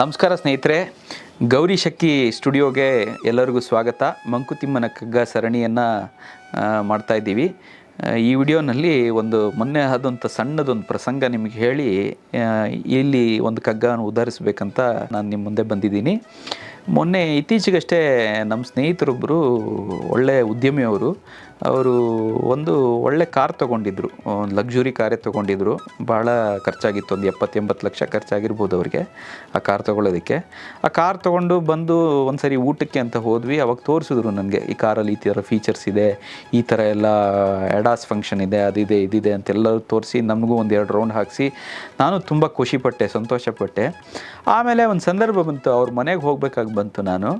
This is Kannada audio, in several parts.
ನಮಸ್ಕಾರ ಸ್ನೇಹಿತರೆ, ಗೌರಿ ಶಕ್ಕಿ ಸ್ಟುಡಿಯೋಗೆ ಎಲ್ಲರಿಗೂ ಸ್ವಾಗತ. ಮಂಕುತಿಮ್ಮನ ಕಗ್ಗ ಸರಣಿಯನ್ನು ಮಾಡ್ತಾ ಇದ್ದೀವಿ. ಈ ವಿಡಿಯೋನಲ್ಲಿ ಒಂದು ಮೊನ್ನೆ ಆದಂಥ ಸಣ್ಣದೊಂದು ಪ್ರಸಂಗ ನಿಮಗೆ ಹೇಳಿ ಇಲ್ಲಿ ಒಂದು ಕಗ್ಗವನ್ನು ಉದಾಹರಿಸ್ಬೇಕಂತ ನಾನು ನಿಮ್ಮ ಮುಂದೆ ಬಂದಿದ್ದೀನಿ. ಮೊನ್ನೆ ಇತ್ತೀಚೆಗಷ್ಟೇ ನಮ್ಮ ಸ್ನೇಹಿತರೊಬ್ಬರು ಒಳ್ಳೆ ಉದ್ಯಮಿಯವರು, ಅವರು ಒಂದು ಒಳ್ಳೆ ಕಾರ್ ತೊಗೊಂಡಿದ್ರು, ಒಂದು ಲಕ್ಸುರಿ ಕಾರೇ ತೊಗೊಂಡಿದ್ರು. ಭಾಳ ಖರ್ಚಾಗಿತ್ತು, ಒಂದು ಎಪ್ಪತ್ತೆಂಬತ್ತು ಲಕ್ಷ ಖರ್ಚಾಗಿರ್ಬೋದು ಅವ್ರಿಗೆ ಆ ಕಾರ್ ತೊಗೊಳೋದಕ್ಕೆ ಆ ಕಾರ್ ತೊಗೊಂಡು ಬಂದು ಒಂದು ಸರಿ ಊಟಕ್ಕೆ ಅಂತ ಹೋದ್ವಿ, ಅವಾಗ ತೋರಿಸಿದ್ರು ನನಗೆ, ಈ ಕಾರಲ್ಲಿ ಈ ಥರ ಫೀಚರ್ಸ್ ಇದೆ, ಈ ಥರ ಎಲ್ಲ ಎಡಾಸ್ ಫಂಕ್ಷನ್ ಇದೆ ಅದಿದೆ ಇದಿದೆ ಅಂತೆಲ್ಲರೂ ತೋರಿಸಿ ನಮಗೂ ಒಂದು ಎರಡು ರೌಂಡ್ ಹಾಕಿಸಿ ನಾನು ತುಂಬ ಖುಷಿಪಟ್ಟೆ, ಸಂತೋಷಪಟ್ಟೆ. ಆಮೇಲೆ ಒಂದು ಸಂದರ್ಭ ಬಂತು, ಅವ್ರ ಮನೆಗೆ ಹೋಗ್ಬೇಕಾಗಿ ಬಂತು ನಾನು.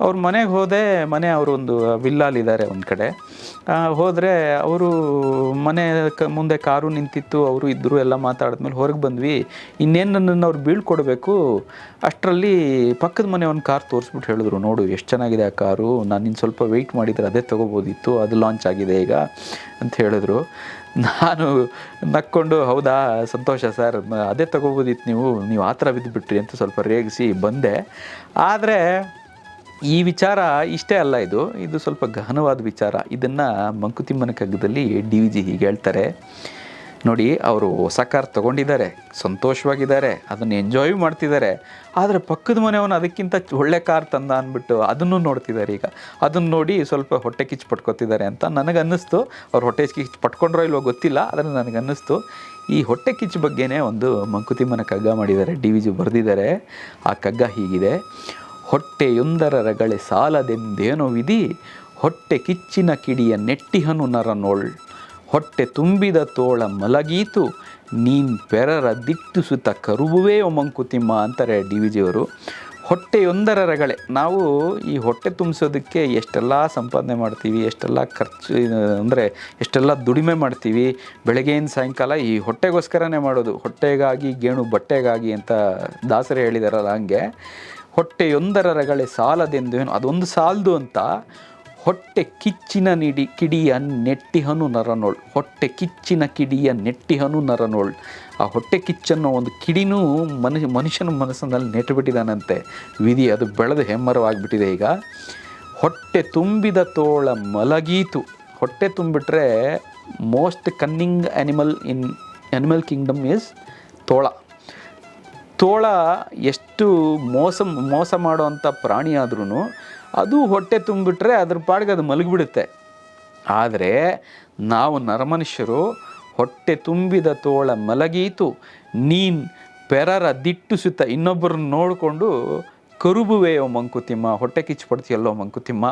ಅವ್ರ ಮನೆಗೆ ಹೋದೆ ಮನೆ ಅವರೊಂದು ವಿಲ್ಲಾಲಿದ್ದಾರೆ ಒಂದು ಕಡೆ. ಹೋದರೆ ಅವರು ಮನೆ ಕ ಮುಂದೆ ಕಾರು ನಿಂತಿತ್ತು, ಅವರು ಇದ್ದರು ಎಲ್ಲ ಮಾತಾಡಿದ್ಮೇಲೆ ಹೊರಗೆ ಬಂದ್ವಿ. ಇನ್ನೇನು ನನ್ನನ್ನು ಅವ್ರು ಬೀಳ್ಕೊಡ್ಬೇಕು, ಅಷ್ಟರಲ್ಲಿ ಪಕ್ಕದ ಮನೆ ಒಂದು ಕಾರ್ ತೋರಿಸ್ಬಿಟ್ಟು ಹೇಳಿದ್ರು, ನೋಡು, ಎಷ್ಟು ಚೆನ್ನಾಗಿದೆ ಆ ಕಾರು, ನಾನು ಇನ್ನು ಸ್ವಲ್ಪ ವೆಯ್ಟ್ ಮಾಡಿದರೆ ಅದೇ ತೊಗೋಬೋದಿತ್ತು, ಅದು ಲಾಂಚ್ ಆಗಿದೆ ಈಗ, ಅಂತ ಹೇಳಿದ್ರು. ನಾನು ನಕ್ಕೊಂಡು, ಹೌದಾ, ಸಂತೋಷ ಸರ್ ಅದೇ ತೊಗೋಬೋದಿತ್ತು ನೀವು ನೀವು ಆ ಥರ ಬಿದ್ದುಬಿಟ್ರಿ ಅಂತ ಸ್ವಲ್ಪ ರೇಗಿಸಿ ಬಂದೆ. ಆದರೆ ಈ ವಿಚಾರ ಇಷ್ಟೇ ಅಲ್ಲ ಇದು. ಇದು ಸ್ವಲ್ಪ ಗಹನವಾದ ವಿಚಾರ. ಇದನ್ನು ಮಂಕುತಿಮ್ಮನ ಕಗ್ಗದಲ್ಲಿ ಡಿ ವಿ ಜಿ ಹೀಗೆ ಹೇಳ್ತಾರೆ. ನೋಡಿ, ಅವರು ಹೊಸ ಕಾರ್ ತೊಗೊಂಡಿದ್ದಾರೆ, ಸಂತೋಷವಾಗಿದ್ದಾರೆ, ಅದನ್ನು ಎಂಜಾಯ್ ಮಾಡ್ತಿದ್ದಾರೆ. ಆದರೆ ಪಕ್ಕದ ಮನೆಯವನು ಅದಕ್ಕಿಂತ ಒಳ್ಳೆ ಕಾರ್ ತಂದ ಅಂದ್ಬಿಟ್ಟು ಅದನ್ನು ನೋಡ್ತಿದ್ದಾರೆ ಈಗ. ಅದನ್ನು ನೋಡಿ ಸ್ವಲ್ಪ ಹೊಟ್ಟೆ ಕಿಚ್ಚು ಪಟ್ಕೋತಿದ್ದಾರೆ ಅಂತ ನನಗೆ ಅನ್ನಿಸ್ತು ಅವ್ರು ಹೊಟ್ಟೆ ಕಿಚ್ಚು ಪಟ್ಕೊಂಡ್ರೋ ಇಲ್ವೋ ಗೊತ್ತಿಲ್ಲ, ಆದರೆ ನನಗೆ ಅನ್ನಿಸ್ತು ಈ ಹೊಟ್ಟೆ ಕಿಚ್ಚು ಬಗ್ಗೆನೇ ಒಂದು ಮಂಕುತಿಮ್ಮನ ಕಗ್ಗ ಮಾಡಿದ್ದಾರೆ, ಡಿ ವಿ ಜಿ ಬರೆದಿದ್ದಾರೆ. ಆ ಕಗ್ಗ ಹೀಗಿದೆ. ಹೊಟ್ಟೆಯೊಂದರ ರಗಳೆ ಸಾಲದೆಂದೇನೋ ವಿಧಿ. ಹೊಟ್ಟೆ ಕಿಚ್ಚಿನ ಕಿಡಿಯ ನೆಟ್ಟಿಹನು ನರನೋಳ್. ಹೊಟ್ಟೆ ತುಂಬಿದ ತೋಳ ಮಲಗೀತು. ನೀನ್ ಪೆರರ ದಿಟ್ಟಿಸುತ್ತ ಕರುಬುವೇ ಮಂಕುತಿಮ್ಮ ಅಂತಾರೆ ಡಿ ವಿ ಜಿಯವರು ಹೊಟ್ಟೆಯೊಂದರ ರಗಳೆ ನಾವು ಈ ಹೊಟ್ಟೆ ತುಂಬಿಸೋದಕ್ಕೆ ಎಷ್ಟೆಲ್ಲ ಸಂಪಾದನೆ ಮಾಡ್ತೀವಿ, ಎಷ್ಟೆಲ್ಲ ಖರ್ಚು ಅಂದರೆ ಎಷ್ಟೆಲ್ಲ ದುಡಿಮೆ ಮಾಡ್ತೀವಿ. ಬೆಳಗ್ಗೆಯಿಂದ ಸಾಯಂಕಾಲ ಈ ಹೊಟ್ಟೆಗೋಸ್ಕರನೇ ಮಾಡೋದು. ಹೊಟ್ಟೆಗಾಗಿ ಗೇಣು ಬಟ್ಟೆಗಾಗಿ ಅಂತ ದಾಸರೇ ಹೇಳಿದಾರಲ್ಲ ಹಂಗೆ. ಹೊಟ್ಟೆಯೊಂದರ ರಗಳೆ ಸಾಲದೆಂದು ಏನು ಅದೊಂದು ಸಾಲದು ಅಂತ. ಹೊಟ್ಟೆ ಕಿಚ್ಚಿನ ನಿಡಿ ಕಿಡಿಯ ನೆಟ್ಟಿಹನು ನರನೋಳ್. ಹೊಟ್ಟೆ ಕಿಚ್ಚಿನ ಕಿಡಿಯ ನೆಟ್ಟಿಹನು ನರನೋಳ್. ಆ ಹೊಟ್ಟೆ ಕಿಚ್ಚನ್ನು ಒಂದು ಕಿಡಿನೂ ಮನುಷ್ಯ ಮನುಷ್ಯನ ಮನಸ್ಸಿನಲ್ಲಿ ನೆಟ್ಟುಬಿಟ್ಟಿದ್ದಾನಂತೆ ವಿಧಿ ಅದು ಬೆಳೆದು ಹೆಮ್ಮರವಾಗಿಬಿಟ್ಟಿದೆ ಈಗ. ಹೊಟ್ಟೆ ತುಂಬಿದ ತೋಳ ಮಲಗೀತು. ಹೊಟ್ಟೆ ತುಂಬಿಟ್ರೆ most cunning animal in animal kingdom is ತೋಳ. ತೋಳ ಎಷ್ಟು ಮೋಸ ಮೋಸ ಮಾಡುವಂಥ ಪ್ರಾಣಿ ಆದ್ರೂ ಅದು ಹೊಟ್ಟೆ ತುಂಬಿಟ್ರೆ ಅದ್ರ ಪಾಡಿಗೆ ಅದು ಮಲಗಿಬಿಡುತ್ತೆ. ಆದರೆ ನಾವು ನರಮನುಷ್ಯರು ಹೊಟ್ಟೆ ತುಂಬಿದ ತೋಳ ಮಲಗೀತು, ನೀನ್ ಪೆರರ ದಿಟ್ಟು ಸುತ್ತ ಇನ್ನೊಬ್ಬರನ್ನ ನೋಡಿಕೊಂಡು ಕರುಬುವೆಯೋ ಮಂಕುತಿಮ್ಮ, ಹೊಟ್ಟೆ ಕಿಚ್ಚು ಮಂಕುತಿಮ್ಮ,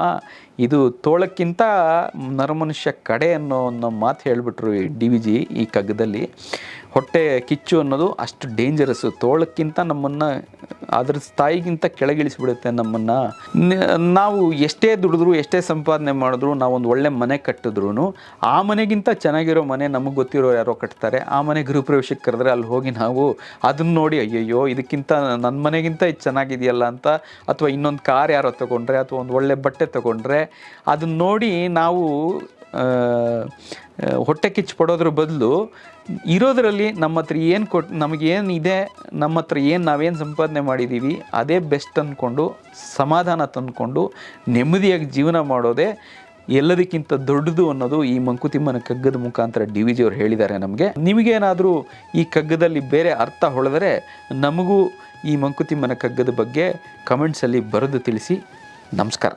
ಇದು ತೋಳಕ್ಕಿಂತ ನರಮನುಷ್ಯ ಕಡೆ ಅನ್ನೋ ಅನ್ನೋ ಮಾತು ಹೇಳಿಬಿಟ್ರು ಈ ಡಿ ವಿ ಜಿ ಈ ಕಗ್ಗದಲ್ಲಿ. ಹೊಟ್ಟೆ ಕಿಚ್ಚು ಅನ್ನೋದು ಅಷ್ಟು ಡೇಂಜರಸ್ ತೋಳಕ್ಕಿಂತ ನಮ್ಮನ್ನು, ಅದ್ರ ಸ್ಥಾಯಿಗಿಂತ ಕೆಳಗಿಳಿಸ್ಬಿಡುತ್ತೆ ನಮ್ಮನ್ನು. ನಾವು ಎಷ್ಟೇ ದುಡಿದ್ರು, ಎಷ್ಟೇ ಸಂಪಾದನೆ ಮಾಡಿದ್ರು, ನಾವೊಂದು ಒಳ್ಳೆ ಮನೆ ಕಟ್ಟಿದ್ರು ಆ ಮನೆಗಿಂತ ಚೆನ್ನಾಗಿರೋ ಮನೆ ನಮಗೆ ಗೊತ್ತಿರೋ ಯಾರೋ ಕಟ್ತಾರೆ. ಆ ಮನೆ ಗೃಹಪ್ರವೇಶಕ್ಕೆ ಕರೆದ್ರೆ ಅಲ್ಲಿ ಹೋಗಿ ನಾವು ಅದನ್ನು ನೋಡಿ, ಅಯ್ಯಯ್ಯೋ, ಇದಕ್ಕಿಂತ ನನ್ನ ಮನೆಗಿಂತ ಇದು ಚೆನ್ನಾಗಿದೆಯಲ್ಲ ಅಂತ, ಅಥವಾ ಇನ್ನೊಂದು ಕಾರ್ ಯಾರೋ ತೊಗೊಂಡ್ರೆ, ಅಥವಾ ಒಂದು ಒಳ್ಳೆ ಬಟ್ಟೆ ತೊಗೊಂಡ್ರೆ, ಅದನ್ನು ನೋಡಿ ನಾವು ಹೊಟ್ಟೆ ಕಿಚ್ಚು ಪಡೋದ್ರ ಬದಲು ಇರೋದರಲ್ಲಿ ನಮ್ಮ ಹತ್ರ ಏನು ಕೊಟ್ ನಮಗೇನು ಇದೆ, ನಮ್ಮ ಹತ್ರ ಏನು ನಾವೇನು ಸಂಪಾದನೆ ಮಾಡಿದ್ದೀವಿ ಅದೇ ಬೆಸ್ಟ್ ಅಂದ್ಕೊಂಡು ಸಮಾಧಾನ ತಂದ್ಕೊಂಡು, ನೆಮ್ಮದಿಯಾಗಿ ಜೀವನ ಮಾಡೋದೇ ಎಲ್ಲದಕ್ಕಿಂತ ದೊಡ್ಡದು ಅನ್ನೋದು ಈ ಮಂಕುತಿಮ್ಮನ ಕಗ್ಗದ ಮುಖಾಂತರ ಡಿ ವಿ ಜಿಯವರು ಹೇಳಿದ್ದಾರೆ ನಮಗೆ. ನಿಮಗೇನಾದರೂ ಈ ಕಗ್ಗದಲ್ಲಿ ಬೇರೆ ಅರ್ಥ ಹೊಳೆದರೆ ನಮಗೂ ಈ ಮಂಕುತಿಮ್ಮನ ಕಗ್ಗದ ಬಗ್ಗೆ ಕಮೆಂಟ್ಸಲ್ಲಿ ಬರೆದು ತಿಳಿಸಿ. ನಮಸ್ಕಾರ.